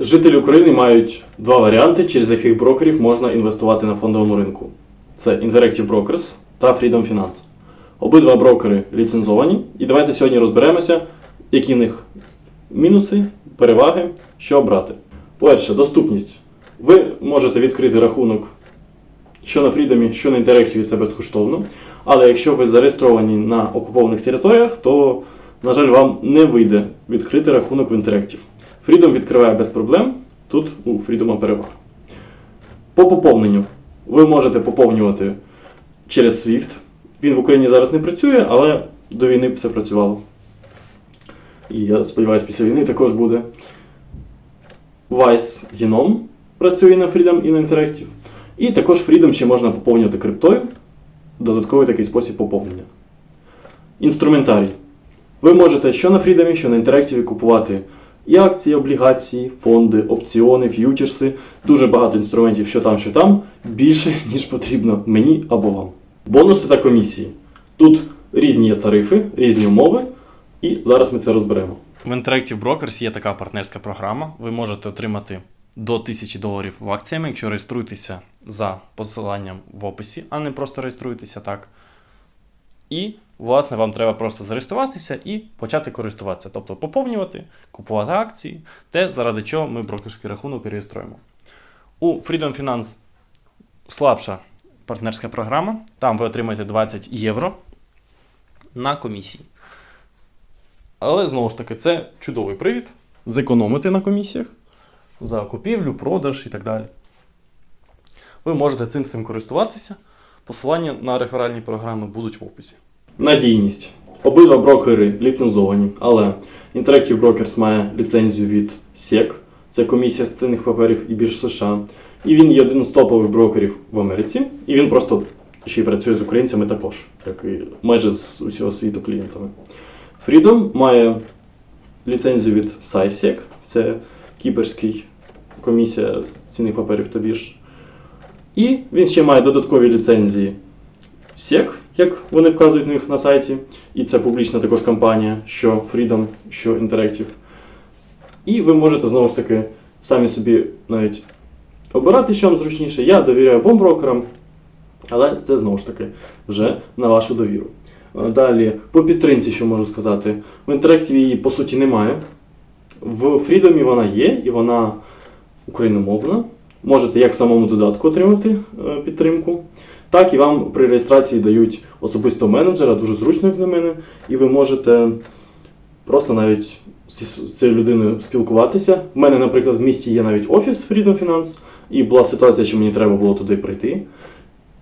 Жителі України мають два варіанти, через яких брокерів можна інвестувати на фондовому ринку: це Interactive Brokers та Freedom Finance. Обидва брокери ліцензовані, і давайте сьогодні розберемося, які в них мінуси, переваги, що обрати. Перше, доступність. Ви можете відкрити рахунок що на Freedom, що на Interactive це безкоштовно. Але якщо ви зареєстровані на окупованих територіях, то, на жаль, вам не вийде відкрити рахунок в Interactive. Freedom відкриває без проблем. Тут у Freedom перевага. По поповненню. Ви можете поповнювати через SWIFT. Він в Україні зараз не працює, але до війни все працювало. І я сподіваюся, після війни також буде. Vice Genome працює на Freedom і на Interactive. І також Freedom ще можна поповнювати криптою. Додатковий такий спосіб поповнення. Інструментарій. Ви можете що на Freedom, що на Interactive купувати і акції, облігації, фонди, опціони, ф'ючерси. Дуже багато інструментів, що там, що там, більше, ніж потрібно мені або вам. Бонуси та комісії. Тут різні є тарифи, різні умови, і зараз ми це розберемо. В Interactive Brokers є така партнерська програма. Ви можете отримати до 1000 доларів в акціями, якщо реєструєтеся за посиланням в описі, а не просто реєструєтеся так. І, власне, вам треба просто зареєструватися і почати користуватися, тобто поповнювати, купувати акції, те, заради чого ми брокерський рахунок реєструємо. У Freedom Finance слабша партнерська програма. Там ви отримаєте 20 євро на комісії. Але знову ж таки, це чудовий привід зекономити на комісіях за купівлю, продаж і так далі. Ви можете цим всім користуватися. Посилання на реферальні програми будуть в описі. Надійність. Обидва брокери ліцензовані, але Interactive Brokers має ліцензію від SEC, це комісія з цінних паперів і бірж США. І він є один з топових брокерів в Америці. І він просто ще й працює з українцями також, як і майже з усього світу клієнтами. Freedom має ліцензію від SciSec, це кіперський комісія з цінних паперів та бірж. І він ще має додаткові ліцензії SEC, як вони вказують на них на сайті. І це публічна також компанія, що Freedom, що Interactive. І ви можете знову ж таки самі собі навіть обирати, що вам зручніше. Я довіряю обом брокерам, але це знову ж таки вже на вашу довіру. Е, Далі, по підтримці, що можу сказати, в Interactive її по суті немає. В Freedom вона є, і вона україномовна. Можете як в самому додатку отримати е, підтримку, так і вам при реєстрації дають особистого менеджера, дуже зручно, як на мене, і ви можете просто навіть з цією людиною спілкуватися. У мене, наприклад, в місті є навіть офіс Freedom Finance, і була ситуація, що мені треба було туди прийти,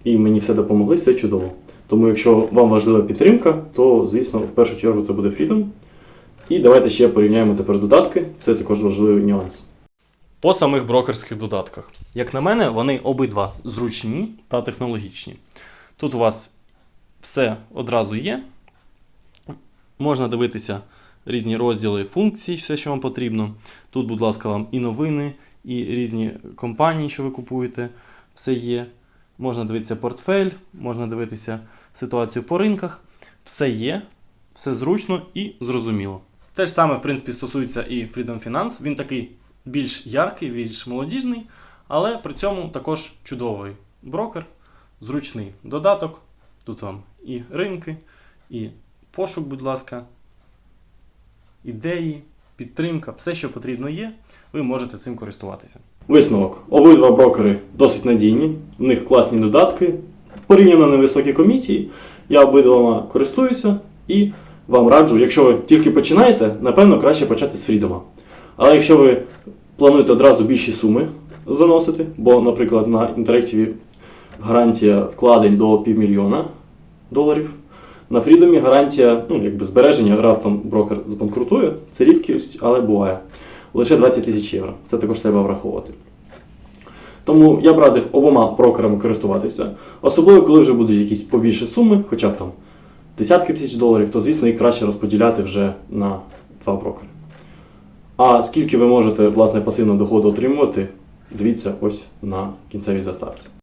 і мені все допомогли, все чудово. Тому, якщо вам важлива підтримка, то, звісно, в першу чергу це буде Freedom. І давайте ще порівняємо тепер додатки, це також важливий нюанс. По самих брокерських додатках. Як на мене, вони обидва зручні та технологічні. Тут у вас все одразу є. Можна дивитися різні розділи функцій, все, що вам потрібно. Тут, будь ласка, вам і новини, і різні компанії, що ви купуєте, все є. Можна дивитися портфель, можна дивитися ситуацію по ринках. Все є, все зручно і зрозуміло. Те ж саме, в принципі, стосується і Freedom Finance. Він такий більш яркий, більш молодіжний, але при цьому також чудовий брокер, зручний додаток. Тут вам і ринки, і пошук, будь ласка, ідеї, підтримка, все, що потрібно є, ви можете цим користуватися. Висновок. Обидва брокери досить надійні, в них класні додатки, порівняно невисокі комісії. Я обидвома користуюся і вам раджу, якщо ви тільки починаєте, напевно, краще почати з Freedom. Але якщо ви плануєте одразу більші суми заносити, бо, наприклад, на Interactive гарантія вкладень до півмільйона доларів. На Freedom гарантія, ну, якби збереження, раптом брокер збанкрутує. Це рідкість, але буває. Лише 20 тисяч євро. Це також треба враховувати. Тому я б радив обома брокерами користуватися. Особливо, коли вже будуть якісь побільші суми, хоча б там десятки тисяч доларів, то звісно їх краще розподіляти вже на два брокери. А скільки ви можете власне пасивного доходу отримувати, дивіться ось на кінцевій заставці.